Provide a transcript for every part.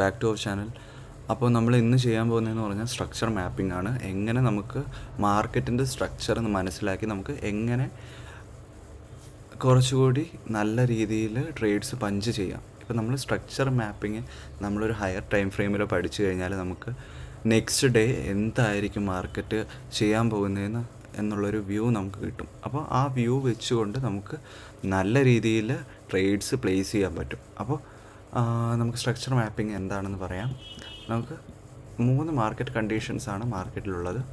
Back to our channel അപ്പോൾ നമ്മൾ ഇന്ന് ചെയ്യാൻ പോകുന്നതെന്ന് പറഞ്ഞാൽ സ്ട്രക്ചർ മാപ്പിംഗ് ആണ്. എങ്ങനെ നമുക്ക് മാർക്കറ്റിന്റെ സ്ട്രക്ചർ എന്ന് മനസ്സിലാക്കി നമുക്ക് എങ്ങനെ കുറച്ചുകൂടി നല്ല രീതിയിൽ ട്രേഡ്സ് പഞ്ച് ചെയ്യാം. ഇപ്പോൾ നമ്മൾ സ്ട്രക്ചർ മാപ്പിംഗ് നമ്മളൊരു ഹയർ ടൈം ഫ്രെയിമിൽ പഠിച്ചു കഴിഞ്ഞാൽ നമുക്ക് നെക്സ്റ്റ് ഡേ എന്തായിരിക്കും മാർക്കറ്റ് ചെയ്യാൻ പോകുന്നതെന്ന് എന്നുള്ളൊരു വ്യൂ നമുക്ക് കിട്ടും. അപ്പോൾ ആ വ്യൂ വെച്ചുകൊണ്ട് നമുക്ക് നല്ല രീതിയിൽ ട്രേഡ്സ് പ്ലേസ് ചെയ്യാൻ പറ്റും. അപ്പോൾ നമുക്ക് സ്ട്രക്ചർ മാപ്പിംഗ് എന്താണെന്ന് പറയാം. നമുക്ക് മൂന്ന് മാർക്കറ്റ് കണ്ടീഷൻസ് ആണ് മാർക്കറ്റിലുള്ളത്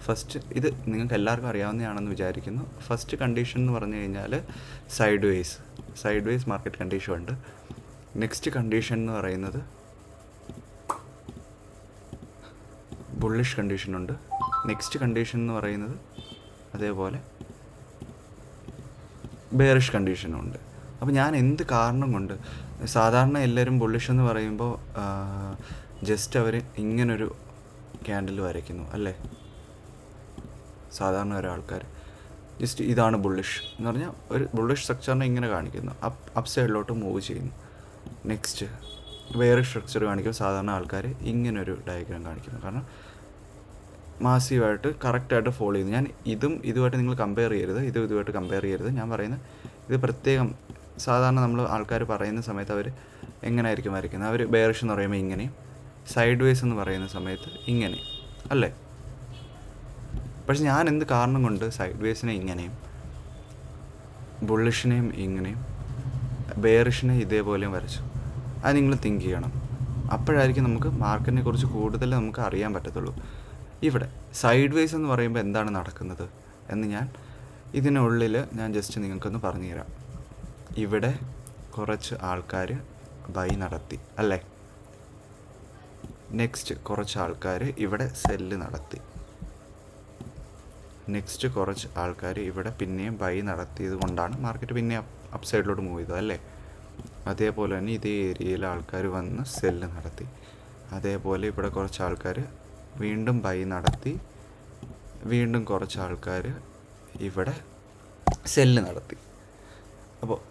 ഫസ്റ്റ് ഇത് നിങ്ങൾക്ക് എല്ലാവർക്കും അറിയാവുന്നതാണെന്ന് വിചാരിക്കുന്നു. ഫസ്റ്റ് കണ്ടീഷൻ എന്ന് പറഞ്ഞു കഴിഞ്ഞാൽ side vase side vase market condition ഉണ്ട്. നെക്സ്റ്റ് കണ്ടീഷൻ എന്ന് പറയുന്നത് ബുള്ളിഷ് കണ്ടീഷൻ ഉണ്ട്. നെക്സ്റ്റ് കണ്ടീഷൻ എന്ന് പറയുന്നത് അതേപോലെ ബെയറിഷ് കണ്ടീഷനും ഉണ്ട്. അപ്പോൾ ഞാൻ എന്ത് കാരണം കൊണ്ട് സാധാരണ എല്ലാവരും ബുള്ളിഷ് എന്ന് പറയുമ്പോൾ ജസ്റ്റ് അവർ ഇങ്ങനൊരു ക്യാൻഡിൽ വരയ്ക്കുന്നു അല്ലേ? സാധാരണ ഒരാൾക്കാർ ജസ്റ്റ് ഇതാണ് ബുള്ളിഷ് എന്ന് പറഞ്ഞാൽ ഒരു ബുള്ളിഷ് സ്ട്രക്ചറിനെ ഇങ്ങനെ കാണിക്കുന്നു. അപ്പ് അപ്പ് സൈഡിലോട്ട് മൂവ് ചെയ്യുന്നു. നെക്സ്റ്റ് വേറെ സ്ട്രക്ചർ കാണിക്കും സാധാരണ ആൾക്കാർ ഇങ്ങനൊരു ഡയഗ്രാം കാണിക്കുന്നു. കാരണം മാസീവായിട്ട് കറക്റ്റായിട്ട് ഫോളോ ചെയ്യുന്നു. ഞാൻ ഇതും ഇതുമായിട്ട് നിങ്ങൾ കമ്പയർ ചെയ്യരുത് ഇതും ഇതുമായിട്ട് കമ്പയർ ചെയ്യരുത്. ഞാൻ പറയുന്നത് ഇത് പ്രത്യേകം സാധാരണ നമ്മൾ ആൾക്കാർ പറയുന്ന സമയത്ത് അവർ എങ്ങനെയായിരിക്കും വരയ്ക്കുന്നത്? അവർ ബെയറിഷ് എന്ന് പറയുമ്പോൾ ഇങ്ങനെ സൈഡ് വേസ് എന്ന് പറയുന്ന സമയത്ത് ഇങ്ങനെ അല്ലേ? പക്ഷെ ഞാൻ എന്ത് കാരണം കൊണ്ട് സൈഡ് വേസിനെ ഇങ്ങനെയും ബുള്ളിഷിനെയും ഇങ്ങനെയും ബെയറിഷിനെ ഇതേപോലെയും വരച്ചു? അത് നിങ്ങൾ തിങ്ക് ചെയ്യണം. അപ്പോഴായിരിക്കും നമുക്ക് മാർക്കറ്റിനെ കുറിച്ച് കൂടുതൽ നമുക്ക് അറിയാൻ പറ്റത്തുള്ളൂ. ഇവിടെ സൈഡ് വേസ് എന്ന് പറയുമ്പോൾ എന്താണ് നടക്കുന്നത് എന്ന് ഞാൻ ഇതിനുള്ളിൽ ഞാൻ ജസ്റ്റ് നിങ്ങൾക്കൊന്ന് പറഞ്ഞുതരാം. ഇവിടെ കുറച്ച് ആൾക്കാർ ബൈ നടത്തി അല്ലേ? നെക്സ്റ്റ് കുറച്ച് ആൾക്കാർ ഇവിടെ സെല്ല് നടത്തി. നെക്സ്റ്റ് കുറച്ച് ആൾക്കാർ ഇവിടെ പിന്നെയും ബൈ നടത്തിയത് കൊണ്ടാണ് മാർക്കറ്റ് പിന്നെ അപ് സൈഡിലോട്ട് മൂവ് ചെയ്തത് അല്ലേ? അതേപോലെ തന്നെ ഇതേ ഏരിയയിൽ ആൾക്കാർ വന്ന് സെല്ല് നടത്തി. അതേപോലെ ഇവിടെ കുറച്ച് ആൾക്കാർ വീണ്ടും ബൈ നടത്തി. വീണ്ടും കുറച്ച് ആൾക്കാർ ഇവിടെ സെല്ല് നടത്തി. അപ്പോൾ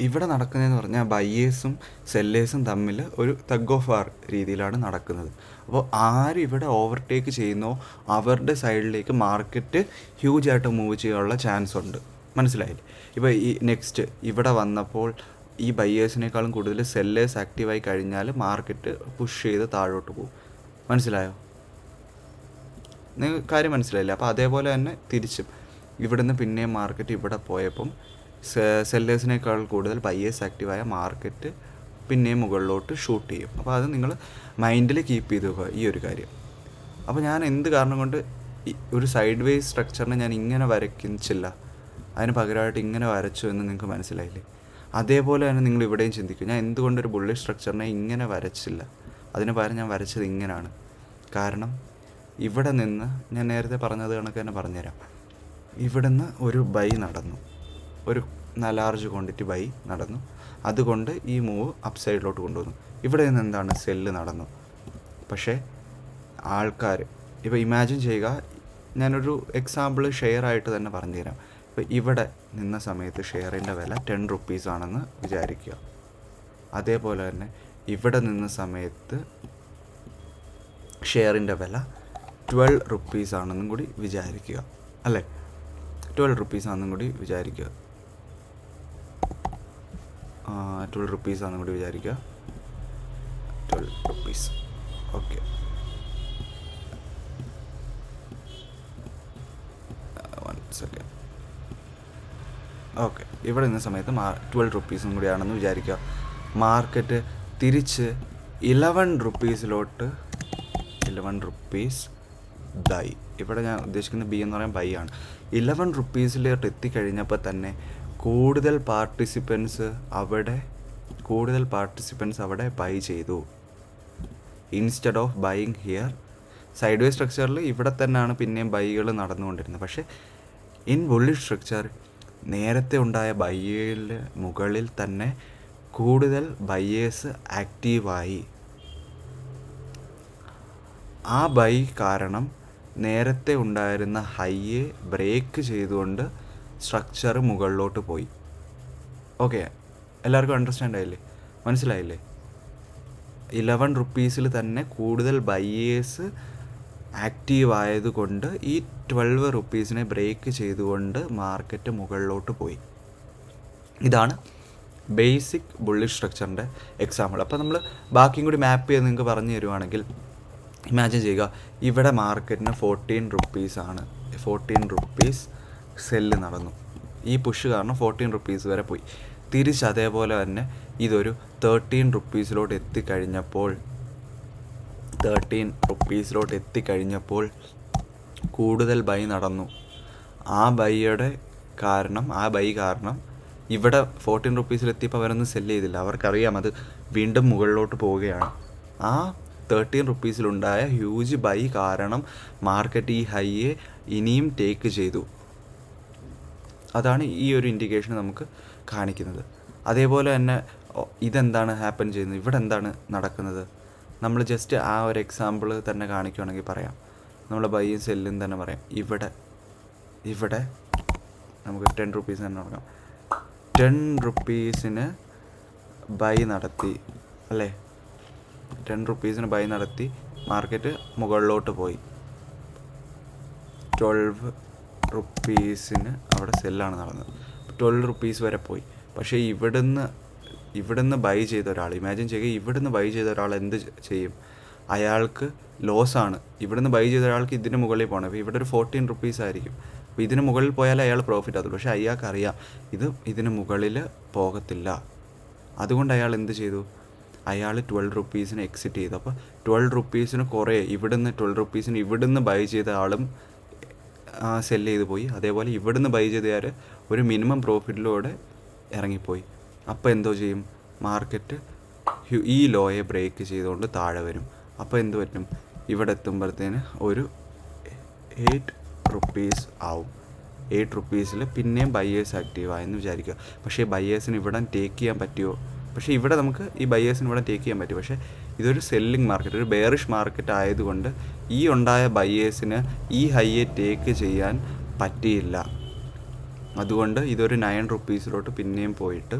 ഇവിടെ നടക്കുന്നതെന്ന് പറഞ്ഞാൽ ബയ്യേഴ്സും സെല്ലേഴ്സും തമ്മിൽ ഒരു തഗ് ഓഫ് വാർ രീതിയിലാണ് നടക്കുന്നത്. അപ്പോൾ ആര് ഇവിടെ ഓവർടേക്ക് ചെയ്യുന്നോ അവരുടെ സൈഡിലേക്ക് മാർക്കറ്റ് ഹ്യൂജ് ആയിട്ട് മൂവ് ചെയ്യാനുള്ള ചാൻസ് ഉണ്ട്. മനസ്സിലായില്ലേ? ഇപ്പോൾ ഈ നെക്സ്റ്റ് ഇവിടെ വന്നപ്പോൾ ഈ ബയ്യേഴ്സിനേക്കാളും കൂടുതൽ സെല്ലേഴ്സ് ആക്റ്റീവായി കഴിഞ്ഞാൽ മാർക്കറ്റ് പുഷ് ചെയ്ത് താഴോട്ട് പോകും. മനസ്സിലായോ? നിങ്ങൾ കാര്യം മനസ്സിലായില്ലേ? അപ്പോൾ അതേപോലെ തന്നെ തിരിച്ചും. ഇവിടുന്ന് പിന്നെയും മാർക്കറ്റ് ഇവിടെ പോയപ്പം സെല്ലേഴ്സിനേക്കാൾ കൂടുതൽ ബയ്യേഴ്സ് ആക്റ്റീവായ മാർക്കറ്റ് പിന്നെയും മുകളിലോട്ട് ഷൂട്ട് ചെയ്യും. അപ്പോൾ അത് നിങ്ങൾ മൈൻഡിൽ കീപ്പ് ചെയ്ത് വെക്കുക ഈ ഒരു കാര്യം. അപ്പോൾ ഞാൻ എന്ത് കാരണം കൊണ്ട് ഒരു സൈഡ് വേസ് സ്ട്രക്ചറിനെ ഞാൻ ഇങ്ങനെ വരയ്ക്കുന്നില്ല? അതിന് പകരമായിട്ട് ഇങ്ങനെ വരച്ചു എന്ന് നിങ്ങൾക്ക് മനസ്സിലായില്ലേ? അതേപോലെ തന്നെ നിങ്ങൾ ഇവിടെയും ചിന്തിക്കും ഞാൻ എന്തുകൊണ്ട് ഒരു ബുള്ളി സ്ട്രക്ചറിനെ ഇങ്ങനെ വരച്ചില്ല? അതിന് പകരം ഞാൻ വരച്ചത് ഇങ്ങനെയാണ് കാരണം ഇവിടെ നിന്ന് ഞാൻ നേരത്തെ പറഞ്ഞത് കണക്ക് തന്നെ പറഞ്ഞുതരാം. ഇവിടുന്ന് ഒരു ബൈ നടന്നു. ഒരു ലാർജ് ക്വാണ്ടിറ്റി ബൈ നടന്നു. അതുകൊണ്ട് ഈ മൂവ് അപ്പ് സൈഡിലോട്ട് കൊണ്ടുവന്നു. ഇവിടെ നിന്ന് എന്താണ് സെല്ല് നടന്നു. പക്ഷേ ആൾക്കാർ ഇപ്പോൾ ഇമാജിൻ ചെയ്യുക ഞാനൊരു എക്സാമ്പിൾ ഷെയർ ആയിട്ട് തന്നെ പറഞ്ഞുതരാം. ഇപ്പോൾ ഇവിടെ നിന്ന സമയത്ത് ഷെയറിന്റെ വില ടെൻ റുപ്പീസ് ആണെന്ന് വിചാരിക്കുക. അതേപോലെ തന്നെ ഇവിടെ നിന്ന സമയത്ത് ഷെയറിന്റെ വില ട്വൽവ് റുപ്പീസ് ആണെന്നും കൂടി വിചാരിക്കുക. അല്ലേ? ട്വൽവ് റുപ്പീസ് ആണെന്നും കൂടി വിചാരിക്കുക. ട്വൽവ് റുപ്പീസ് ആണ് കൂടി വിചാരിക്കുക. Twelve rupees okay one second okay ഇവിടെ നിന്ന സമയത്ത് മാ ട്വൽവ് റുപ്പീസും കൂടിയാണെന്ന് വിചാരിക്കുക. മാർക്കറ്റ് തിരിച്ച് ഇലവൻ റുപ്പീസിലോട്ട് ഇലവൻ റുപ്പീസ് ബൈ ഇവിടെ ഞാൻ ഉദ്ദേശിക്കുന്ന ബി എന്ന് പറയാൻ ബൈ ആണ്. ഇലവൻ റുപ്പീസിലോട്ട് എത്തിക്കഴിഞ്ഞപ്പോൾ തന്നെ കൂടുതൽ പാർട്ടിസിപ്പൻസ് അവിടെ കൂടുതൽ പാർട്ടിസിപ്പൻസ് അവിടെ ബൈ ചെയ്തു. Instead of buying here side way സ്ട്രക്ചറിൽ ഇവിടെ തന്നെയാണ് പിന്നെയും ബൈകൾ നടന്നുകൊണ്ടിരുന്നത്. പക്ഷേ ഇൻ വുള്ളി സ്ട്രക്ചർ നേരത്തെ ഉണ്ടായ ബൈയിൽ മുകളിൽ തന്നെ കൂടുതൽ ബയ്യേഴ്സ് ആക്റ്റീവായി ആ ബൈ കാരണം നേരത്തെ ഉണ്ടായിരുന്ന ഹൈയെ ബ്രേക്ക് ചെയ്തുകൊണ്ട് സ്ട്രക്ചർ മുകളിലോട്ട് പോയി. ഓക്കെ എല്ലാവർക്കും അണ്ടർസ്റ്റാൻഡ് ആയില്ലേ? മനസ്സിലായില്ലേ? ഇലവൻ റുപ്പീസിൽ തന്നെ കൂടുതൽ ബയ്യേഴ്സ് ആക്റ്റീവ് ആയതുകൊണ്ട് ഈ ട്വൽവ് റുപ്പീസിനെ ബ്രേക്ക് ചെയ്തുകൊണ്ട് മാർക്കറ്റ് മുകളിലോട്ട് പോയി. ഇതാണ് ബേസിക് ബുള്ളിഷ് സ്ട്രക്ചറിന്റെ എക്സാമ്പിൾ അപ്പോൾ നമ്മൾ ബാക്കിയും കൂടി മാപ്പ് ചെയ്ത് നിങ്ങൾക്ക് പറഞ്ഞു തരുവാണെങ്കിൽ ഇമാജിൻ ചെയ്യുക ഇവിടെ മാർക്കറ്റിന് ഫോർട്ടീൻ റുപ്പീസാണ് ഫോർട്ടീൻ റുപ്പീസ് സെല്ല് നടന്നു. ഈ പുഷ് കാരണം ഫോർട്ടീൻ റുപ്പീസ് വരെ പോയി. തിരിച്ച് അതേപോലെ തന്നെ ഇതൊരു തേർട്ടീൻ റുപ്പീസിലോട്ട് എത്തിക്കഴിഞ്ഞപ്പോൾ തേർട്ടീൻ റുപ്പീസിലോട്ട് എത്തിക്കഴിഞ്ഞപ്പോൾ കൂടുതൽ ബൈ നടന്നു. ആ ബൈയുടെ കാരണം ആ ബൈ കാരണം ഇവിടെ ഫോർട്ടീൻ റുപ്പീസിലെത്തിയപ്പോൾ അവരൊന്നും സെല്ല് ചെയ്തില്ല. അവർക്കറിയാം അത് വീണ്ടും മുകളിലോട്ട് പോവുകയാണ്. ആ തേർട്ടീൻ റുപ്പീസിലുണ്ടായ ഹ്യൂജ് ബൈ കാരണം മാർക്കറ്റ് ഈ ഹൈയെ ഇനിയും ടേക്ക് ചെയ്തു. അതാണ് ഈ ഒരു ഇൻഡിക്കേഷൻ നമുക്ക് കാണിക്കുന്നത്. അതേപോലെ തന്നെ ഇതെന്താണ് ഹാപ്പൻ ചെയ്യുന്നത്? ഇവിടെ എന്താണ് നടക്കുന്നത്? നമ്മൾ ജസ്റ്റ് ആ ഒരു എക്സാമ്പിൾ തന്നെ കാണിക്കുകയാണെങ്കിൽ പറയാം. നമ്മൾ ബൈയും സെല്ലും തന്നെ പറയാം. ഇവിടെ ഇവിടെ നമുക്ക് ടെൻ റുപ്പീസ് തന്നെ തുടങ്ങാം ടെൻ റുപ്പീസിന് ബൈ നടത്തി അല്ലേ? ടെൻ റുപ്പീസിന് ബൈ നടത്തി മാർക്കറ്റ് മുകളിലോട്ട് പോയി. ട്വൽവ് റുപ്പീസിന് അവിടെ സെല്ലാണ് നടന്നത്. ട്വൽവ് റുപ്പീസ് വരെ പോയി. പക്ഷേ ഇവിടുന്ന് ഇവിടുന്ന് ബൈ ചെയ്ത ഒരാൾ ഇമാജിൻ ചെയ്യുക ഇവിടുന്ന് ബൈ ചെയ്ത ഒരാൾ എന്ത് ചെയ്യും? അയാൾക്ക് ലോസാണ് ഇവിടുന്ന് ബൈ ചെയ്ത ഒരാൾക്ക് ഇതിന് മുകളിൽ പോകണം. അപ്പോൾ ഇവിടെ ഒരു ഫോർട്ടീൻ റുപ്പീസ് ആയിരിക്കും. അപ്പോൾ ഇതിന് മുകളിൽ പോയാൽ അയാൾ പ്രോഫിറ്റ് ആകും പക്ഷേ അയാൾക്ക് അറിയാം ഇത് ഇതിന് മുകളിൽ പോകത്തില്ല. അതുകൊണ്ട് അയാൾ എന്ത് ചെയ്തു? അയാൾ ട്വൽവ് റുപ്പീസിന് എക്സിറ്റ് ചെയ്തു. അപ്പോൾ ട്വൽവ് റുപ്പീസിന് കുറേ ഇവിടുന്ന് ട്വൽവ് റുപ്പീസിന് ഇവിടുന്ന് ബൈ ചെയ്ത ആളും സെൽ ചെയ്ത് പോയി. അതേപോലെ ഇവിടുന്ന് ബൈ ചെയ്തയാൾ ഒരു മിനിമം പ്രോഫിറ്റിലൂടെ ഇറങ്ങിപ്പോയി. അപ്പോൾ എന്തോ ചെയ്യും? മാർക്കറ്റ് ഈ ലോയെ ബ്രേക്ക് ചെയ്തുകൊണ്ട് താഴെ വരും. അപ്പോൾ എന്ത് പറ്റും? ഇവിടെ എത്തുമ്പോഴത്തേന് ഒരു എയ്റ്റ് റുപ്പീസ് ആവും. എയ്റ്റ് റുപ്പീസിൽ പിന്നെയും ബയേഴ്സ് ആക്റ്റീവ് ആയെന്ന് വിചാരിക്കുക. പക്ഷേ ബയ്യേഴ്സിന് ഇവിടെ ടേക്ക് ചെയ്യാൻ പറ്റുമോ പക്ഷേ ഇവിടെ നമുക്ക് ഈ ബയ്യേഴ്സിന് ഇവിടെ ടേക്ക് ചെയ്യാൻ പറ്റും. പക്ഷേ ഇതൊരു സെല്ലിംഗ് മാർക്കറ്റ് ഒരു ബെയറിഷ് മാർക്കറ്റ് ആയതുകൊണ്ട് ഈ ഉണ്ടായ ബയ്യേഴ്സിന് ഈ ഹൈയെ ടേക്ക് ചെയ്യാൻ പറ്റിയില്ല. അതുകൊണ്ട് ഇതൊരു നയൻ റുപ്പീസിലോട്ട് പിന്നെയും പോയിട്ട്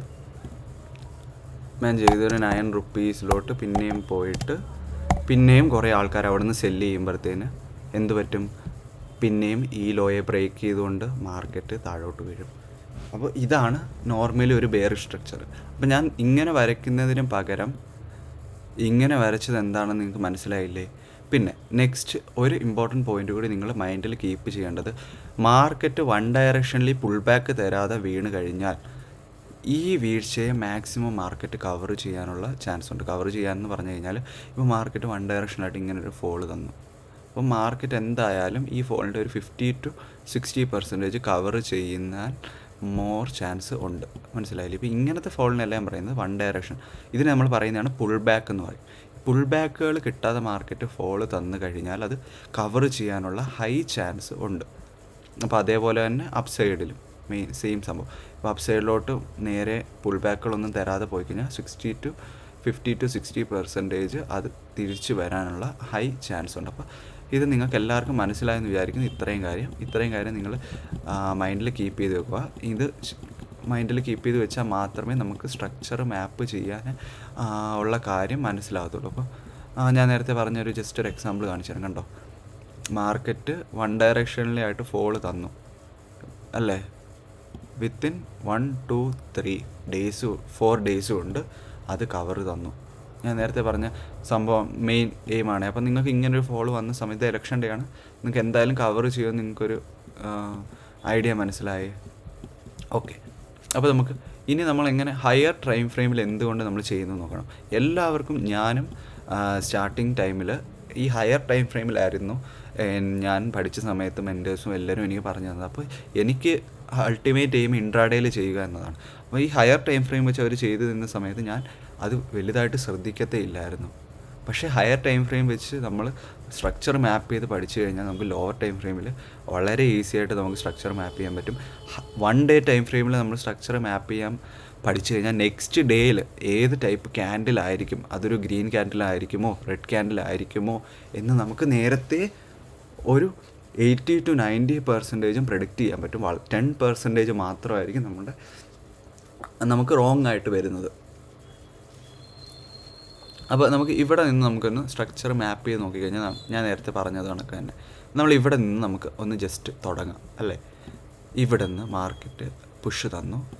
ഞാൻ ചെയ്തൊരു നയൻ റുപ്പീസിലോട്ട് പിന്നെയും പോയിട്ട് പിന്നെയും കുറേ ആൾക്കാർ അവിടെ നിന്ന് സെല്ല് ചെയ്യുമ്പോഴത്തേന് എന്തു പറ്റും? പിന്നെയും ഈ ലോയെ ബ്രേക്ക് ചെയ്തുകൊണ്ട് മാർക്കറ്റ് താഴോട്ട് വീഴും. അപ്പോൾ ഇതാണ് നോർമലി ഒരു ബെയർ സ്ട്രക്ചർ അപ്പോൾ ഞാൻ ഇങ്ങനെ വരയ്ക്കുന്നതിന് പകരം ഇങ്ങനെ വരച്ചത് എന്താണെന്ന് നിങ്ങൾക്ക് മനസ്സിലായില്ലേ? പിന്നെ നെക്സ്റ്റ് ഒരു ഇമ്പോർട്ടന്റ് പോയിന്റ് കൂടി നിങ്ങൾ മൈൻഡിൽ കീപ്പ് ചെയ്യേണ്ടത്. മാർക്കറ്റ് വൺ ഡയറക്ഷനിൽ പുൾ ബാക്ക് തരാതെ വീണ് കഴിഞ്ഞാൽ ഈ വീഴ്ചയെ മാക്സിമം മാർക്കറ്റ് കവർ ചെയ്യാനുള്ള ചാൻസ് ഉണ്ട്. കവർ ചെയ്യാമെന്ന് പറഞ്ഞു കഴിഞ്ഞാൽ ഇപ്പോൾ മാർക്കറ്റ് വൺ ഡയറക്ഷനായിട്ട് ഇങ്ങനെ ഒരു ഫോൾ തന്നു. അപ്പോൾ മാർക്കറ്റ് എന്തായാലും ഈ ഫോളിന്റെ ഒരു fifty to sixty percentage cover ചെയ്യുന്നാൽ more chance ഉണ്ട്. മനസ്സിലായില്ലേ? ഇപ്പോൾ ഇങ്ങനത്തെ ഫോളിനെല്ലാം പറയുന്നത് വൺ ഡയറക്ഷൻ ഇതിന് നമ്മൾ പറയുന്നതാണ് പുൾ ബാക്ക് എന്ന് പറയും. പുൾ ബാക്കുകൾ കിട്ടാതെ മാർക്കറ്റ് ഫോൾ തന്നു കഴിഞ്ഞാൽ അത് കവർ ചെയ്യാനുള്ള ഹൈ ചാൻസ് ഉണ്ട്. അപ്പോൾ അതേപോലെ തന്നെ അപ്സൈഡിലും മെയിൻ സെയിം സംഭവം. ഇപ്പോൾ അപ്സൈഡിലോട്ട് നേരെ പുൾ ബാക്കുകളൊന്നും തരാതെ പോയി കഴിഞ്ഞാൽ sixty to fifty to sixty percentage അത് തിരിച്ചു വരാനുള്ള ഹൈ ചാൻസ് ഉണ്ട്. അപ്പോൾ ഇത് നിങ്ങൾക്ക് എല്ലാവർക്കും മനസ്സിലായെന്ന് വിചാരിക്കുന്നു. ഇത്രയും കാര്യം. ഇത്രയും കാര്യം നിങ്ങൾ മൈൻഡിൽ കീപ്പ് ചെയ്ത് വെക്കുക. ഇത് മൈൻഡിൽ കീപ്പ് ചെയ്ത് വെച്ചാൽ മാത്രമേ നമുക്ക് സ്ട്രക്ചർ മാപ്പ് ചെയ്യാൻ ഉള്ള കാര്യം മനസ്സിലാകത്തുള്ളൂ. അപ്പോൾ ഞാൻ നേരത്തെ പറഞ്ഞൊരു ജസ്റ്റ് ഒരു എക്സാമ്പിൾ കാണിച്ചു തരാം. കണ്ടോ? മാർക്കറ്റ് വൺ ഡയറക്ഷനിലായിട്ട് ഫോൾ തന്നു. അല്ലേ? Within one two three days four days ഉണ്ട് അത് കവർ തന്നു. ഞാൻ നേരത്തെ പറഞ്ഞ സംഭവം മെയിൻ എയിമാണ് അപ്പോൾ നിങ്ങൾക്ക് ഇങ്ങനൊരു ഫോൾ വന്ന സമയത്ത് ഇലക്ഷൻ ഡേ ആണ്. നിങ്ങൾക്ക് എന്തായാലും കവർ ചെയ്യുമെന്ന് നിങ്ങൾക്കൊരു ഐഡിയ മനസ്സിലായി. ഓക്കെ അപ്പോൾ നമുക്ക് ഇനി നമ്മൾ എങ്ങനെ ഹയർ ടൈം ഫ്രെയിമിൽ എന്തുകൊണ്ട് നമ്മൾ ചെയ്യുന്നു നോക്കണം. എല്ലാവർക്കും ഞാനും സ്റ്റാർട്ടിങ് ടൈമിൽ ഈ ഹയർ ടൈം ഫ്രെയിമിലായിരുന്നു ഞാൻ പഠിച്ച സമയത്ത് മെന്റേഴ്സും എല്ലാവരും എനിക്ക് പറഞ്ഞു തന്നത്. അപ്പോൾ എനിക്ക് അൾട്ടിമേറ്റ് എയിം ഇൻട്രാഡേയിൽ ചെയ്യുക എന്നതാണ്. അപ്പോൾ ഈ ഹയർ ടൈം ഫ്രെയിം വെച്ച് അവർ ചെയ്തു നിന്ന സമയത്ത് ഞാൻ അത് വലുതായിട്ട് ശ്രദ്ധിക്കത്തേ ഇല്ലായിരുന്നു. പക്ഷേ ഹയർ ടൈം ഫ്രെയിം വെച്ച് നമ്മൾ സ്ട്രക്ചർ മാപ്പ് ചെയ്ത് പഠിച്ചു കഴിഞ്ഞാൽ നമുക്ക് ലോവർ ടൈം ഫ്രെയിമിൽ വളരെ ഈസി ആയിട്ട് നമുക്ക് സ്ട്രക്ചർ മാപ്പ് ചെയ്യാൻ പറ്റും. വൺ ഡേ ടൈം ഫ്രെയിമിൽ നമ്മൾ സ്ട്രക്ചർ മാപ്പ് ചെയ്യാൻ പഠിച്ചു കഴിഞ്ഞാൽ നെക്സ്റ്റ് ഡേയിൽ ഏത് ടൈപ്പ് ക്യാൻഡിൽ ആയിരിക്കും അതൊരു ഗ്രീൻ ക്യാൻഡിൽ ആയിരിക്കുമോ റെഡ് ക്യാൻഡിൽ ആയിരിക്കുമോ എന്ന് നമുക്ക് നേരത്തെ ഒരു എയ്റ്റി ടു നയന്റി പെർസെന്റേജും പ്രഡിക്റ്റ് ചെയ്യാൻ പറ്റും. ടെൻ പെർസെന്റേജ് മാത്രമായിരിക്കും നമ്മുടെ നമുക്ക് റോങ് ആയിട്ട് വരുന്നത്. അപ്പോൾ നമുക്ക് ഇവിടെ നിന്ന് നമുക്കൊന്ന് സ്ട്രക്ചർ മാപ്പ് ചെയ്ത് നോക്കിക്കഴിഞ്ഞാൽ കഴിഞ്ഞാൽ ഞാൻ നേരത്തെ പറഞ്ഞത് കണക്ക് തന്നെ. നമ്മൾ ഇവിടെ നിന്ന് നമുക്ക് ഒന്ന് ജസ്റ്റ് തുടങ്ങാം അല്ലേ? ഇവിടെ നിന്ന് മാർക്കറ്റ് പുഷ് തന്നു.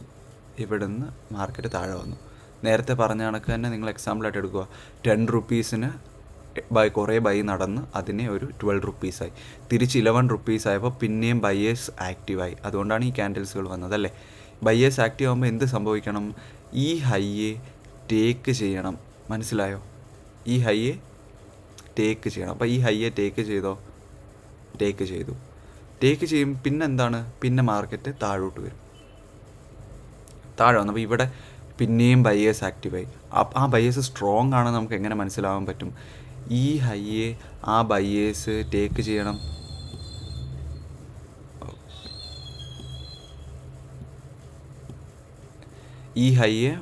ഇവിടെ നിന്ന് മാർക്കറ്റ് താഴെ വന്നു. നേരത്തെ പറഞ്ഞ കണക്ക് തന്നെ നിങ്ങൾ എക്സാമ്പിളായിട്ട് എടുക്കുക. ടെൻ റുപ്പീസിന് ബൈ കുറേ ബൈ നടന്ന് അതിനെ ഒരു ട്വൽവ് റുപ്പീസായി തിരിച്ച് ഇലവൻ റുപ്പീസ് ആയപ്പോൾ പിന്നെയും ബയേഴ്സ് ആക്റ്റീവായി അതുകൊണ്ടാണ് ഈ ക്യാൻഡിൽസുകൾ വന്നത് അല്ലേ? ബയേഴ്സ് ആക്റ്റീവ് ആകുമ്പോൾ എന്ത് സംഭവിക്കണം? ഈ ഹൈയെ ടേക്ക് ചെയ്യണം. മനസ്സിലായോ? ഈ ഹൈയെ ടേക്ക് ചെയ്യണം. അപ്പോൾ ഈ ഹൈയെ ടേക്ക് ചെയ്തോ? ടേക്ക് ചെയ്തു. ടേക്ക് ചെയ്യും പിന്നെ എന്താണ്? പിന്നെ മാർക്കറ്റ് താഴോട്ട് വരും. താഴെ വന്നു. അപ്പോൾ ഇവിടെ പിന്നെയും ബയേഴ്സ് ആക്റ്റീവായി ആ- ബയേഴ്സ് സ്ട്രോങ് ആണ് നമുക്ക് എങ്ങനെ മനസ്സിലാവാൻ പറ്റും? ഈ ഹൈയെ ആ ബയേഴ്സ് ടേക്ക് ചെയ്യണം. ഈ ഹൈയെ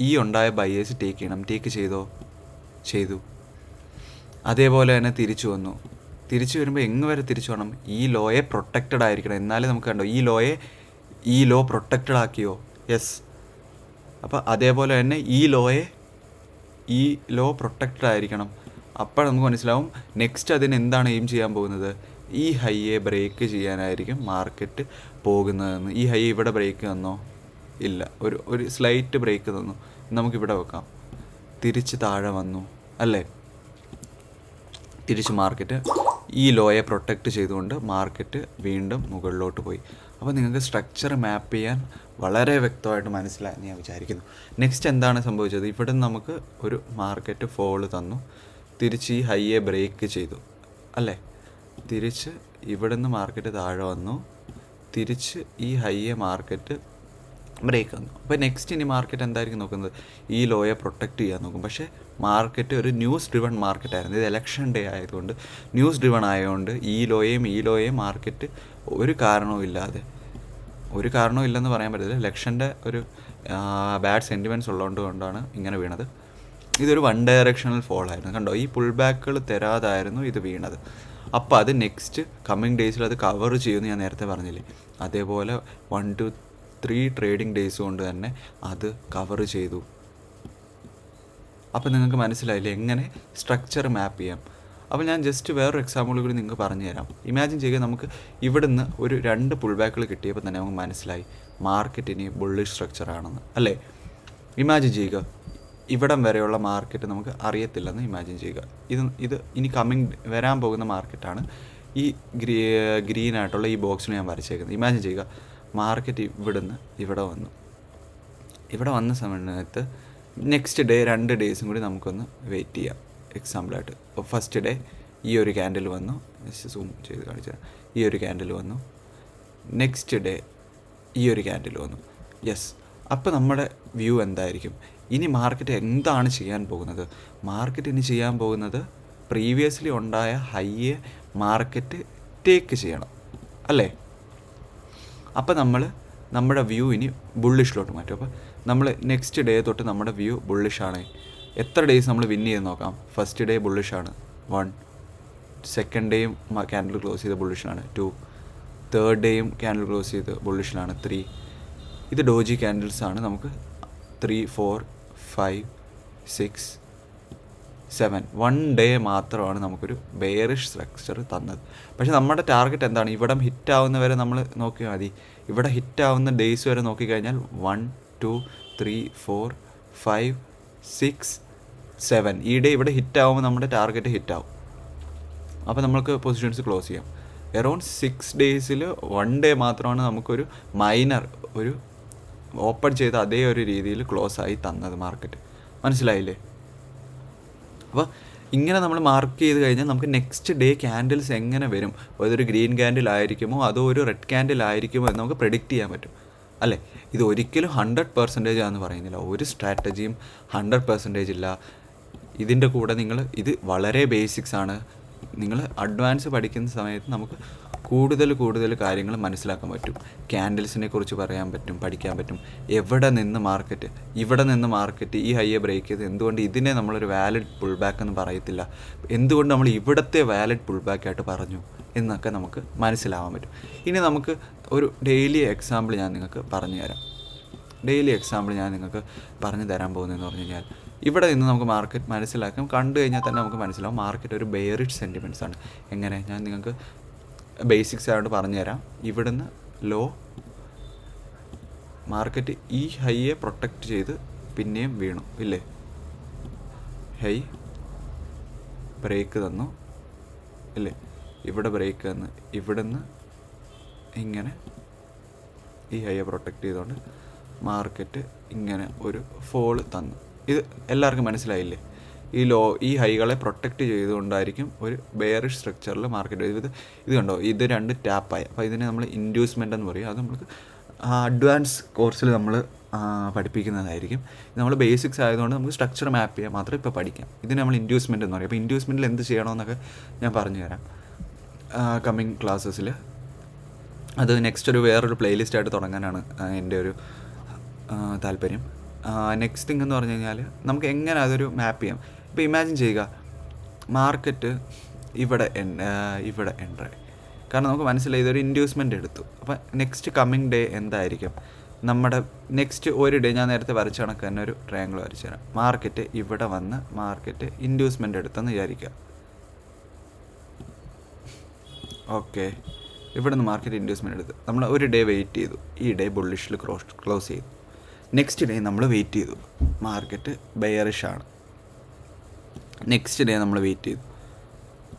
ഈ ഉണ്ടായ ബയേഴ്സ് ടേക്ക് ചെയ്യണം. ടേക്ക് ചെയ്തോ? ചെയ്തു. അതേപോലെ തന്നെ തിരിച്ചു വന്നു. തിരിച്ചു വരുമ്പോൾ എങ്ങ് വരെ തിരിച്ചു വേണം? ഈ ലോയെ പ്രൊട്ടക്റ്റഡ് ആയിരിക്കണം. എന്നാലേ നമുക്ക് കണ്ടോ ഈ ലോയെ ഈ ലോ പ്രൊട്ടക്റ്റഡ് ആക്കിയോ? യെസ് അപ്പോൾ അതേപോലെ തന്നെ ഈ ലോയെ ഈ ലോ പ്രൊട്ടക്റ്റഡ് ആയിരിക്കണം. അപ്പോൾ നമുക്ക് മനസ്സിലാവും നെക്സ്റ്റ് അതിന് എന്താണ് എയിം ചെയ്യാൻ പോകുന്നത്? ഈ ഹൈയെ ബ്രേക്ക് ചെയ്യാനായിരിക്കും മാർക്കറ്റ് പോകുന്നതെന്ന്. ഈ ഹൈ ഇവിടെ ബ്രേക്ക് തന്നോ ഇല്ല. ഒരു ഒരു സ്ലൈറ്റ് ബ്രേക്ക് തന്നു. നമുക്കിവിടെ വെക്കാം. തിരിച്ച് താഴെ വന്നു. അല്ലേ? തിരിച്ച് മാർക്കറ്റ് ഈ ലോയെ പ്രൊട്ടക്റ്റ് ചെയ്തുകൊണ്ട് മാർക്കറ്റ് വീണ്ടും മുകളിലോട്ട് പോയി. അപ്പോൾ നിങ്ങൾക്ക് സ്ട്രക്ചർ മാപ്പ് ചെയ്യാൻ വളരെ വ്യക്തമായിട്ട് മനസ്സിലായെന്ന് ഞാൻ വിചാരിക്കുന്നു. നെക്സ്റ്റ് എന്താണ് സംഭവിച്ചത്? ഇവിടെ നമുക്ക് ഒരു മാർക്കറ്റ് ഫോൾ തന്നു. തിരിച്ച് ഈ ഹൈയെ ബ്രേക്ക് ചെയ്തു. അല്ലേ? തിരിച്ച് ഇവിടെ നിന്ന് മാർക്കറ്റ് താഴെ വന്നു. തിരിച്ച് ഈ ഹൈയെ മാർക്കറ്റ് ബ്രേക്ക് വന്നു. അപ്പോൾ നെക്സ്റ്റ് ഇനി മാർക്കറ്റ് എന്തായിരിക്കും നോക്കുന്നത്? ഈ ലോയെ പ്രൊട്ടക്റ്റ് ചെയ്യാൻ നോക്കും. പക്ഷേ മാർക്കറ്റ് ഒരു ന്യൂസ് ഡ്രിവൺ മാർക്കറ്റ് ആയിരുന്നു. ഇത് ഇലക്ഷൻ ഡേ ആയതുകൊണ്ട് ന്യൂസ് ഡ്രിവൺ ആയതുകൊണ്ട് ഈ ലോയെയും ഈ ലോയെയും മാർക്കറ്റ് ഒരു കാരണവും ഇല്ലാതെ. ഒരു കാരണവും ഇല്ലെന്ന് പറയാൻ പറ്റില്ല ഇലക്ഷന്റെ ഒരു ബാഡ് സെന്റിമെന്റ്സ് ഉള്ളതുകൊണ്ട് കൊണ്ടാണ് ഇങ്ങനെ വീണത്. ഇതൊരു വൺ ഡയറക്ഷണൽ ഫോൾ ആയിരുന്നു. കണ്ടോ? ഈ പുൾ ബാക്കുകൾ തരാതായിരുന്നു ഇത് വീണത്. അപ്പോൾ അത് നെക്സ്റ്റ് കമ്മിങ് ഡേയ്സിൽ അത് കവർ ചെയ്യുമെന്ന് ഞാൻ നേരത്തെ പറഞ്ഞില്ലേ? അതേപോലെ one two three trading days കൊണ്ട് തന്നെ അത് കവർ ചെയ്തു. അപ്പോൾ നിങ്ങൾക്ക് മനസ്സിലായില്ലേ? എങ്ങനെ സ്ട്രക്ചർ മാപ്പ് ചെയ്യാം? അപ്പോൾ ഞാൻ ജസ്റ്റ് വേറൊരു എക്സാമ്പിൾ കൂടി നിങ്ങൾക്ക് പറഞ്ഞു തരാം ഇമാജിൻ ചെയ്യുക നമുക്ക് ഇവിടുന്ന് ഒരു രണ്ട് പുൾ ബാക്കുകൾ കിട്ടിയപ്പോൾ തന്നെ നമുക്ക് മനസ്സിലായി. മാർക്കറ്റ് ഇനി ബുള്ളിഷ് സ്ട്രക്ചർ ആണെന്ന്. അല്ലേ? ഇമാജിൻ ചെയ്യുക. ഇവിടം വരെയുള്ള മാർക്കറ്റ് നമുക്ക് അറിയത്തില്ലെന്ന് ഇമാജിൻ ചെയ്യുക. ഇത് ഇത് ഇനി കമ്മിങ് വരാൻ പോകുന്ന മാർക്കറ്റാണ് ഈ ഗ്രീ ഗ്രീനായിട്ടുള്ള ഈ ബോക്സിന് ഞാൻ വരച്ചേക്കുന്നത്. ഇമാജിൻ ചെയ്യുക. മാർക്കറ്റ് ഇവിടുന്ന് ഇവിടെ വന്നു. ഇവിടെ വന്ന സമയത്ത് നെക്സ്റ്റ് ഡേ രണ്ട് ഡേയ്സും കൂടി നമുക്കൊന്ന് വെയിറ്റ് ചെയ്യാം. എക്സാമ്പിളായിട്ട് ഇപ്പോൾ ഫസ്റ്റ് ഡേ ഈ ഒരു ക്യാൻഡിൽ വന്നു. സൂം ചെയ്ത് കാണിച്ചാൽ ഈ ഒരു ക്യാൻഡിൽ വന്നു. നെക്സ്റ്റ് ഡേ ഈ ഒരു ക്യാൻഡിൽ വന്നു. യെസ് അപ്പോൾ നമ്മുടെ വ്യൂ എന്തായിരിക്കും? ഇനി മാർക്കറ്റ് എന്താണ് ചെയ്യാൻ പോകുന്നത്? മാർക്കറ്റ് ഇനി ചെയ്യാൻ പോകുന്നത് പ്രീവിയസ്ലി ഉണ്ടായ ഹൈയെ മാർക്കറ്റ് ടേക്ക് ചെയ്യണം. അല്ലേ? അപ്പോൾ നമ്മൾ നമ്മുടെ വ്യൂ ഇനി ബുള്ളിഷിലോട്ട് മാറ്റും. അപ്പോൾ നമ്മൾ നെക്സ്റ്റ് ഡേ തൊട്ട് നമ്മുടെ വ്യൂ ബുള്ളിഷാണ് എത്ര ഡേയ്സ് നമ്മൾ വിൻ ചെയ്ത് നോക്കാം? ഫസ്റ്റ് ഡേ ബുള്ളിഷാണ് വൺ സെക്കൻഡ് ഡേയും ക്യാൻഡിൽ ക്ലോസ് ചെയ്ത് ബുള്ളിഷിലാണ് ടു തേർഡ് ഡേയും ക്യാൻഡിൽ ക്ലോസ് ചെയ്ത് ബുള്ളിഷിലാണ് ത്രീ ഇത് ഡോജി ക്യാൻഡിൽസാണ് നമുക്ക് three four five six seven. One day മാത്രമാണ് നമുക്കൊരു ബെയറിഷ് സ്ട്രക്ചർ തന്നത്. പക്ഷേ നമ്മുടെ ടാർഗറ്റ് എന്താണ്? ഇവിടം ഹിറ്റ് ആവുന്ന വരെ നമ്മൾ നോക്കിയാൽ മതി. ഇവിടെ ഹിറ്റ് ആവുന്ന ഡേയ്സ് വരെ നോക്കിക്കഴിഞ്ഞാൽ one two three four five six seven ഈ ഡേ ഇവിടെ ഹിറ്റ് ആവുമ്പോൾ നമ്മുടെ ടാർഗറ്റ് ഹിറ്റ് ആവും. അപ്പോൾ നമുക്ക് പൊസിഷൻസ് ക്ലോസ് ചെയ്യാം. എറൗണ്ട് സിക്സ് ഡേയ്സിൽ വൺ ഡേ മാത്രമാണ് നമുക്കൊരു മൈനർ ഒരു ഓപ്പൺ ചെയ്ത അതേ ഒരു രീതിയിൽ ക്ലോസ് ആയി തന്നത് മാർക്കറ്റ് മനസ്സിലായില്ലേ? അപ്പോൾ ഇങ്ങനെ നമ്മൾ മാർക്ക് ചെയ്ത് കഴിഞ്ഞാൽ നമുക്ക് നെക്സ്റ്റ് ഡേ ക്യാൻഡിൽസ് എങ്ങനെ വരും? അതൊരു ഗ്രീൻ ക്യാൻഡിൽ ആയിരിക്കുമോ? അതോ ഒരു റെഡ് ക്യാൻഡിൽ ആയിരിക്കുമോ എന്ന് നമുക്ക് പ്രെഡിക്റ്റ് ചെയ്യാൻ പറ്റും. അല്ലേ? ഇത് ഒരിക്കലും ഹൺഡ്രഡ് പെർസെന്റേജ് ആണെന്ന് പറയുന്നില്ല. ഒരു സ്ട്രാറ്റജിയും ഹൺഡ്രഡ് പെർസെന്റേജ് ഇല്ല. ഇതിന്റെ കൂടെ നിങ്ങൾ ഇത് വളരെ ബേസിക്സ് ആണ്. നിങ്ങൾ അഡ്വാൻസ് പഠിക്കുന്ന സമയത്ത് നമുക്ക് കൂടുതൽ കൂടുതൽ കാര്യങ്ങൾ മനസ്സിലാക്കാൻ പറ്റും. ക്യാൻഡിൽസിനെ കുറിച്ച് പറയാൻ പറ്റും പഠിക്കാൻ പറ്റും. എവിടെ നിന്ന് മാർക്കറ്റ് ഇവിടെ നിന്ന് മാർക്കറ്റ് ഈ ഹൈയെ ബ്രേക്ക് ചെയ്ത് എന്തുകൊണ്ട് ഇതിനെ നമ്മളൊരു വാലിഡ് പുൾ ബാക്ക് എന്ന് പറയത്തില്ല? എന്തുകൊണ്ട് നമ്മൾ ഇവിടുത്തെ വാലിഡ് പുൾ ബാക്കായിട്ട് പറഞ്ഞു? എന്നൊക്കെ നമുക്ക് മനസ്സിലാവാൻ പറ്റും. ഇനി നമുക്ക് ഒരു ഡെയിലി എക്സാമ്പിൾ ഞാൻ നിങ്ങൾക്ക് പറഞ്ഞു തരാം. ഡെയിലി എക്സാമ്പിൾ ഞാൻ നിങ്ങൾക്ക് പറഞ്ഞു തരാൻ പോകുന്നതെന്ന് പറഞ്ഞു കഴിഞ്ഞാൽ ഇവിടെ നിന്ന് നമുക്ക് മാർക്കറ്റ് മനസ്സിലാക്കാം. കണ്ടു കഴിഞ്ഞാൽ തന്നെ നമുക്ക് മനസ്സിലാവും. മാർക്കറ്റ് ഒരു ബെയറിഷ് സെന്റിമെന്റ്സ് ആണ്. എങ്ങനെ? ഞാൻ നിങ്ങൾക്ക് ബേസിക്സ് ആയതുകൊണ്ട് പറഞ്ഞുതരാം. ഇവിടുന്ന് ലോ മാർക്കറ്റ് ഈ ഹൈയെ പ്രൊട്ടക്റ്റ് ചെയ്ത് പിന്നെയും വീണു ഇല്ലേ? ഹൈ ബ്രേക്ക് തന്നു ഇല്ലേ? ഇവിടെ ബ്രേക്ക് തന്ന്. ഇവിടുന്ന് ഇങ്ങനെ ഈ ഹൈയെ പ്രൊട്ടക്റ്റ് ചെയ്തുകൊണ്ട് മാർക്കറ്റ് ഇങ്ങനെ ഒരു ഫോൾ തന്നു. ഇത് എല്ലാവർക്കും മനസ്സിലായില്ലേ? ഈ ലോ ഈ ഹൈകളെ പ്രൊട്ടക്റ്റ് ചെയ്തുകൊണ്ടായിരിക്കും ഒരു ബെയറിഷ് സ്ട്രക്ചറിൽ മാർക്കറ്റ് ഇത് ഇത് കണ്ടോ? ഇത് രണ്ട് ടാപ്പായി അപ്പോൾ ഇതിനെ നമ്മൾ ഇൻഡ്യൂസ്മെന്റ് എന്ന് പറയും. അത് നമുക്ക് അഡ്വാൻസ് കോഴ്സിൽ നമ്മൾ പഠിപ്പിക്കുന്നതായിരിക്കും. നമ്മൾ ബേസിക്സ് ആയതുകൊണ്ട് നമുക്ക് സ്ട്രക്ചർ മാപ്പ് ചെയ്യാൻ മാത്രമേ ഇപ്പോൾ പഠിക്കാം. ഇതിന് നമ്മൾ ഇൻഡ്യൂസ്മെന്റ് എന്ന് പറയും. അപ്പോൾ ഇൻഡ്യൂസ്മെന്റിൽ എന്ത് ചെയ്യണമെന്നൊക്കെ ഞാൻ പറഞ്ഞു തരാം. കമ്മിങ് ക്ലാസ്സസിൽ അത് നെക്സ്റ്റ് ഒരു വേറൊരു പ്ലേലിസ്റ്റ് ആയിട്ട് തുടങ്ങാനാണ് എന്റെ ഒരു താല്പര്യം. നെക്സ്റ്റ് തിങ് എന്ന് പറഞ്ഞു കഴിഞ്ഞാൽ നമുക്ക് എങ്ങനെ അതൊരു മാപ്പ് ചെയ്യാം. ഇപ്പോൾ ഇമാജിൻ ചെയ്യുക മാർക്കറ്റ് ഇവിടെ ഇവിടെ എന്റർ കാരണം നമുക്ക് മനസ്സിലായി ഇതൊരു ഇൻഡ്യൂസ്മെന്റ് എടുത്തു. അപ്പം നെക്സ്റ്റ് കമ്മിങ് ഡേ എന്തായിരിക്കും? നമ്മുടെ നെക്സ്റ്റ് ഒരു ഡേ ഞാൻ നേരത്തെ വരച്ച കണക്ക് തന്നെ ഒരു ട്രയാങ്കിൾ വരച്ചു തരാം. മാർക്കറ്റ് ഇവിടെ വന്ന് മാർക്കറ്റ് ഇൻഡ്യൂസ്മെന്റ് എടുത്തെന്ന് വിചാരിക്കുക. ഓക്കെ ഇവിടെ നിന്ന് മാർക്കറ്റ് ഇൻഡ്യൂസ്മെന്റ് എടുത്ത്. നമ്മൾ ഒരു ഡേ വെയിറ്റ് ചെയ്തു. ഈ ഡേ ബുള്ളിഷിൽ ക്ലോസ് ക്ലോസ് ചെയ്തു. നെക്സ്റ്റ് ഡേ നമ്മൾ വെയിറ്റ് ചെയ്തു. മാർക്കറ്റ് ബെയറിഷ് ആണ്. നെക്സ്റ്റ് ഡേ നമ്മൾ വെയിറ്റ് ചെയ്തു.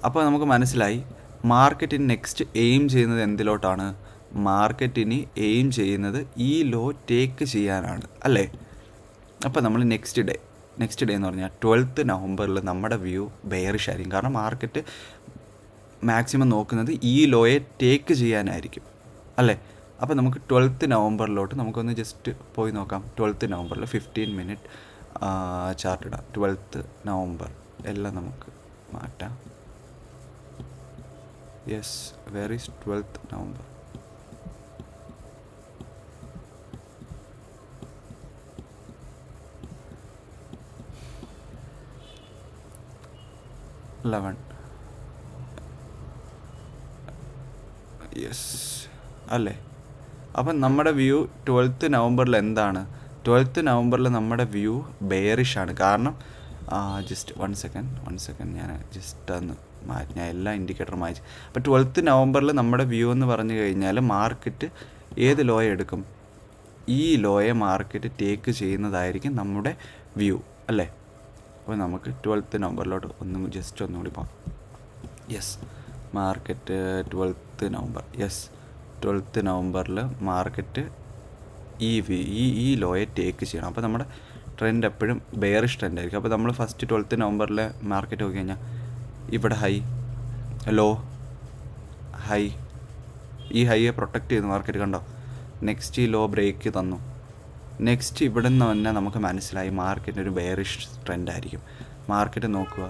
അപ്പോൾ നമുക്ക് മനസ്സിലായി മാർക്കറ്റിന് നെക്സ്റ്റ് എയിം ചെയ്യുന്നത് എന്തിലോട്ടാണ്? മാർക്കറ്റിന് എയിം ചെയ്യുന്നത് ഈ ലോ ടേക്ക് ചെയ്യാനാണ് അല്ലേ? അപ്പോൾ നമ്മൾ നെക്സ്റ്റ് ഡേ നെക്സ്റ്റ് ഡേ എന്ന് പറഞ്ഞാൽ ട്വൽത്ത് നവംബറിൽ നമ്മുടെ വ്യൂ ബെയറിഷ് ആയിരിക്കും. കാരണം മാർക്കറ്റ് മാക്സിമം നോക്കുന്നത് ഈ ലോയെ ടേക്ക് ചെയ്യാനായിരിക്കും അല്ലേ? അപ്പോൾ നമുക്ക് ട്വൽത്ത് നവംബറിലോട്ട് നമുക്കൊന്ന് ജസ്റ്റ് പോയി നോക്കാം. ട്വൽത്ത് നവംബറിൽ ഫിഫ്റ്റീൻ മിനിറ്റ് ചാർട്ട് ഇടാം. ട്വൽത്ത് നവംബർ എല്ലാം നമുക്ക് മാറ്റാം. Yes where is twelfth November? Eleven yes അല്ലേ? അപ്പം നമ്മുടെ വ്യൂ ട്വൽത്ത് നവംബറിൽ എന്താണ്? ട്വൽത്ത് നവംബറിൽ നമ്മുടെ വ്യൂ ബെയറിഷ് ആണ്. കാരണം just one second one second ഞാൻ ജസ്റ്റ് ഒന്ന് മാറ്റി ഞാൻ എല്ലാ ഇൻഡിക്കേറ്ററും മാറ്റി. അപ്പോൾ ട്വൽത്ത് നവംബറിൽ നമ്മുടെ വ്യൂ എന്ന് പറഞ്ഞു കഴിഞ്ഞാൽ മാർക്കറ്റ് ഏത് ലോയ എടുക്കും? ഈ ലോയെ മാർക്കറ്റ് ടേക്ക് ചെയ്യുന്നതായിരിക്കും നമ്മുടെ വ്യൂ അല്ലേ? അപ്പോൾ നമുക്ക് ട്വൽത്ത് നവംബറിലോട്ട് ഒന്നും ജസ്റ്റ് ഒന്നുകൂടി പോകാം yes market twelfth November. Yes twelfth നവംബറിൽ മാർക്കറ്റ് ഈ ഈ ഈ ലോയെ ടേക്ക് ചെയ്യണം. അപ്പോൾ നമ്മുടെ ട്രെൻഡ് എപ്പോഴും ബെയറിഷ് ട്രെൻഡ് ആയിരിക്കും. അപ്പോൾ നമ്മൾ ഫസ്റ്റ് ട്വൽത്ത് നവംബറിൽ മാർക്കറ്റ് നോക്കി കഴിഞ്ഞാൽ ഇവിടെ ഹൈ ലോ ഹൈ ഈ ഹൈയെ പ്രൊട്ടക്റ്റ് ചെയ്ത് മാർക്കറ്റ് കണ്ടോ? നെക്സ്റ്റ് ഈ ലോ ബ്രേക്ക് തന്നു. നെക്സ്റ്റ് ഇവിടെ നിന്ന് തന്നെ നമുക്ക് മനസ്സിലായി മാർക്കറ്റ് ഒരു ബെയറിഷ് ട്രെൻഡ് ആയിരിക്കും. മാർക്കറ്റ് നോക്കുക.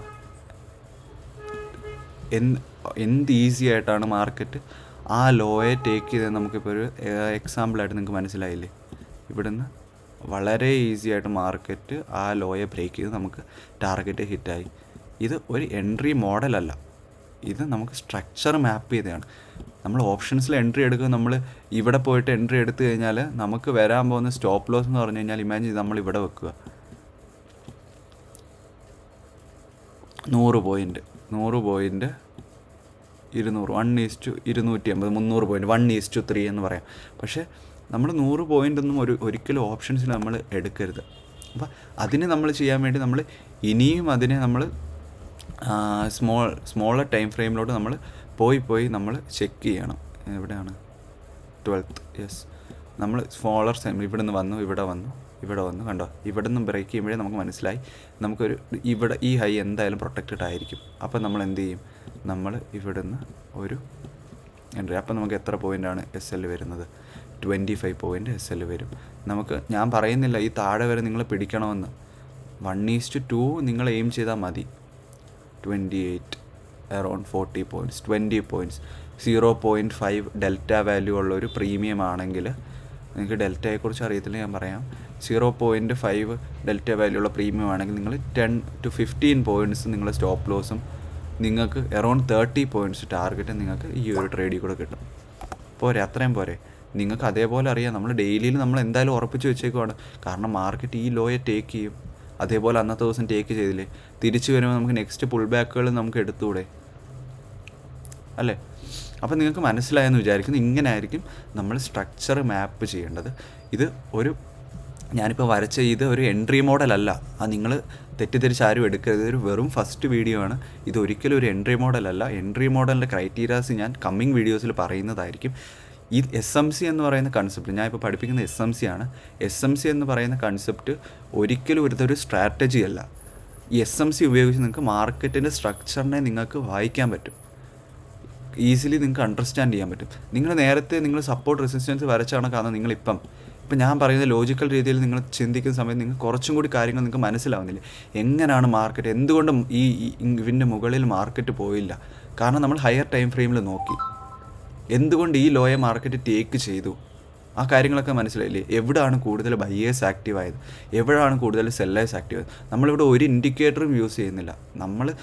എന്ത് എന്ത് ഈസി ആയിട്ടാണ് മാർക്കറ്റ് ആ ലോയെ ടേക്ക് ചെയ്ത് നമുക്കിപ്പോൾ ഒരു എക്സാമ്പിളായിട്ട് നിങ്ങൾക്ക് മനസ്സിലായില്ലേ? ഇവിടുന്ന് വളരെ ഈസി ആയിട്ട് മാർക്കറ്റ് ആ ലോയെ ബ്രേക്ക് ചെയ്ത് നമുക്ക് ടാർഗറ്റ് ഹിറ്റായി ഇത് ഒരു എൻട്രി മോഡലല്ല ഇത് നമുക്ക് സ്ട്രക്ചർ മാപ്പ് ചെയ്തതാണ്. നമ്മൾ ഓപ്ഷൻസിൽ എൻട്രി എടുക്കുക നമ്മൾ ഇവിടെ പോയിട്ട് എൻട്രി എടുത്തു കഴിഞ്ഞാൽ നമുക്ക് വരാൻ പോകുന്ന സ്റ്റോപ്പ് ലോസ് എന്ന് പറഞ്ഞു കഴിഞ്ഞാൽ ഇമാജിൻ നമ്മൾ ഇവിടെ വെക്കുക. നൂറ് പോയിന്റ് നൂറ് പോയിന്റ് ഇരുന്നൂറ് വൺ ഈസ് ടു ഇരുന്നൂറ്റി അമ്പത് മുന്നൂറ് point one is to three എന്ന് പറയാം. പക്ഷേ നമ്മൾ നൂറ് പോയിന്റ് ഒന്നും ഒരു ഒരിക്കലും ഓപ്ഷൻസിൽ നമ്മൾ എടുക്കരുത്. അപ്പോൾ അതിനെ നമ്മൾ ചെയ്യാൻ വേണ്ടി നമ്മൾ ഇനിയും അതിനെ നമ്മൾ സ്മോൾ സ്മോളർ ടൈം ഫ്രെയിമിലോട്ട് നമ്മൾ പോയി പോയി നമ്മൾ ചെക്ക് ചെയ്യണം. എവിടെയാണ്? ട്വൽത്ത് യെസ് നമ്മൾ സ്മോളർ ടൈം ഇവിടെ നിന്ന് വന്നു ഇവിടെ വന്നു. ഇവിടെ വന്നു. കണ്ടോ? ഇവിടെ നിന്ന് ബ്രേക്ക് ചെയ്യുമ്പോഴേ നമുക്ക് മനസ്സിലായി. നമുക്കൊരു ഇവിടെ ഈ ഹൈ എന്തായാലും പ്രൊട്ടക്റ്റഡ് ആയിരിക്കും. അപ്പോൾ നമ്മൾ എന്ത് ചെയ്യും? നമ്മൾ ഇവിടെ നിന്ന് ഒരു എൻട്രി അപ്പോൾ നമുക്ക് എത്ര പോയിന്റാണ് എസ് എൽ വരുന്നത്? Twenty five point S L വരും. നമുക്ക് ഞാൻ പറയുന്നില്ല ഈ താഴെ വരെ നിങ്ങൾ പിടിക്കണമെന്ന്. വൺ ഈസ്റ്റ് ടു നിങ്ങൾ എയിം ചെയ്താൽ മതി. Twenty eight around forty points twenty points zero point five delta value ഉള്ള ഒരു പ്രീമിയം ആണെങ്കിൽ നിങ്ങൾക്ക് ഡെൽറ്റയെക്കുറിച്ച് അറിയത്തില്ല ഞാൻ പറയാം. Zero point five delta value ഉള്ള പ്രീമിയം ആണെങ്കിൽ നിങ്ങൾ ടെൻ ടു ഫിഫ്റ്റീൻ പോയിന്റ്സ് നിങ്ങൾ സ്റ്റോപ്പ് ലോസും നിങ്ങൾക്ക് അറൗണ്ട് തേർട്ടി പോയിന്റ്സ് ടാർഗറ്റ് നിങ്ങൾക്ക് ഈ ഒരു ട്രേഡിൽ കൂടെ കിട്ടും. പോരെ അത്രയും പോരെ. നിങ്ങൾക്ക് അതേപോലെ അറിയാം നമ്മൾ ഡെയിലിയിൽ നമ്മൾ എന്തായാലും ഉറപ്പിച്ച് വെച്ചേക്കുവാണ്. കാരണം മാർക്കറ്റ് ഈ ലോയെ ടേക്ക് ചെയ്യും. അതേപോലെ അന്നത്തെ ദിവസം ടേക്ക് ചെയ്തില്ലേ? തിരിച്ചു വരുമ്പോൾ നമുക്ക് നെക്സ്റ്റ് പുൾ ബാക്കുകൾ നമുക്ക് എടുത്തുകൂടെ അല്ലേ? അപ്പോൾ നിങ്ങൾക്ക് മനസ്സിലായെന്ന് വിചാരിക്കുന്നു ഇങ്ങനെ ആയിരിക്കും നമ്മൾ സ്ട്രക്ചർ മാപ്പ് ചെയ്യേണ്ടത്. ഇത് ഒരു ഞാനിപ്പോൾ വരച്ച ഇത് ഒരു എൻട്രി മോഡലല്ല അത് നിങ്ങൾ തെറ്റിദ്ധരിച്ച് ആരും എടുക്കരുത്. ഒരു വെറും ഫസ്റ്റ് വീഡിയോ ആണ്. ഇത് ഒരിക്കലും ഒരു എൻട്രി മോഡലല്ല എൻട്രി മോഡലിന്റെ ക്രൈറ്റീരിയാസ് ഞാൻ കമ്മിങ് വീഡിയോസിൽ പറയുന്നതായിരിക്കും. ഈ എസ് എം സി എന്ന് പറയുന്ന കൺസെപ്റ്റ് ഞാൻ ഇപ്പോൾ പഠിപ്പിക്കുന്ന എസ് എം സി ആണ്. എസ് എം സി എന്ന് പറയുന്ന കൺസെപ്റ്റ് ഒരിക്കലും ഒരു സ്ട്രാറ്റജി അല്ല. ഈ എസ് എം സി ഉപയോഗിച്ച് നിങ്ങൾക്ക് മാർക്കറ്റിന്റെ സ്ട്രക്ചറിനെ നിങ്ങൾക്ക് വായിക്കാൻ പറ്റും. ഈസിലി നിങ്ങൾക്ക് അണ്ടർസ്റ്റാൻഡ് ചെയ്യാൻ പറ്റും. നിങ്ങൾ നേരത്തെ നിങ്ങൾ സപ്പോർട്ട് റെസിസ്റ്റൻസ് വരച്ചാണ് കാരണം നിങ്ങളിപ്പം. ഇപ്പം ഞാൻ പറയുന്ന ലോജിക്കൽ രീതിയിൽ നിങ്ങൾ ചിന്തിക്കുന്ന സമയത്ത് നിങ്ങൾക്ക് കുറച്ചും കൂടി കാര്യങ്ങൾ നിങ്ങൾക്ക് മനസ്സിലാവുന്നില്ല. എങ്ങനെയാണ് മാർക്കറ്റ് എന്തുകൊണ്ടും ഈ ഇതിന്റെ മുകളിൽ മാർക്കറ്റ് പോയില്ല. കാരണം നമ്മൾ ഹയർ ടൈം ഫ്രെയിമിൽ നോക്കി. എന്തുകൊണ്ട് ഈ ലോയ മാർക്കറ്റ് ടേക്ക് ചെയ്തു? ആ കാര്യങ്ങളൊക്കെ മനസ്സിലായില്ലേ? എവിടെയാണ് കൂടുതൽ ബയേഴ്സ് ആക്റ്റീവ് ആയത്? എവിടെയാണ് കൂടുതൽ സെല്ലേഴ്സ് ആക്റ്റീവ് ആയത്? നമ്മളിവിടെ ഒരു ഇൻഡിക്കേറ്ററും യൂസ് ചെയ്യുന്നില്ല. നമ്മൾ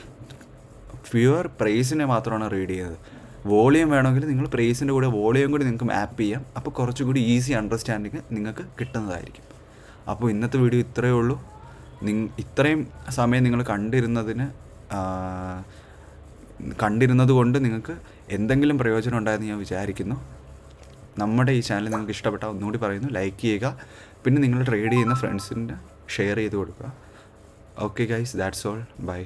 പ്യുവർ പ്രൈസിനെ മാത്രമാണ് റീഡ് ചെയ്യുന്നത്. വോളിയം വേണമെങ്കിൽ നിങ്ങൾ പ്രൈസിന്റെ കൂടെ വോളിയം കൂടി നിങ്ങൾക്ക് മാപ്പ് ചെയ്യാം. അപ്പോൾ കുറച്ചും കൂടി ഈസി അണ്ടർസ്റ്റാൻഡിങ് നിങ്ങൾക്ക് കിട്ടുന്നതായിരിക്കും. അപ്പോൾ ഇന്നത്തെ വീഡിയോ ഇത്രയേ ഉള്ളൂ. നിങ് ഇത്രയും സമയം നിങ്ങൾ കണ്ടിരുന്നതിന് കണ്ടിരുന്നത് കൊണ്ട് നിങ്ങൾക്ക് എന്തെങ്കിലും പ്രയോജനം ഉണ്ടായെന്ന് ഞാൻ വിചാരിക്കുന്നു. നമ്മുടെ ഈ ചാനൽ നിങ്ങൾക്ക് ഇഷ്ടപ്പെട്ട ഒന്നുകൂടി പറയുന്നു. ലൈക്ക് ചെയ്യുക. പിന്നെ നിങ്ങൾ ട്രേഡ് ചെയ്യുന്ന ഫ്രണ്ട്സിന് ഷെയർ ചെയ്ത് കൊടുക്കുക. Okay guys that's all bye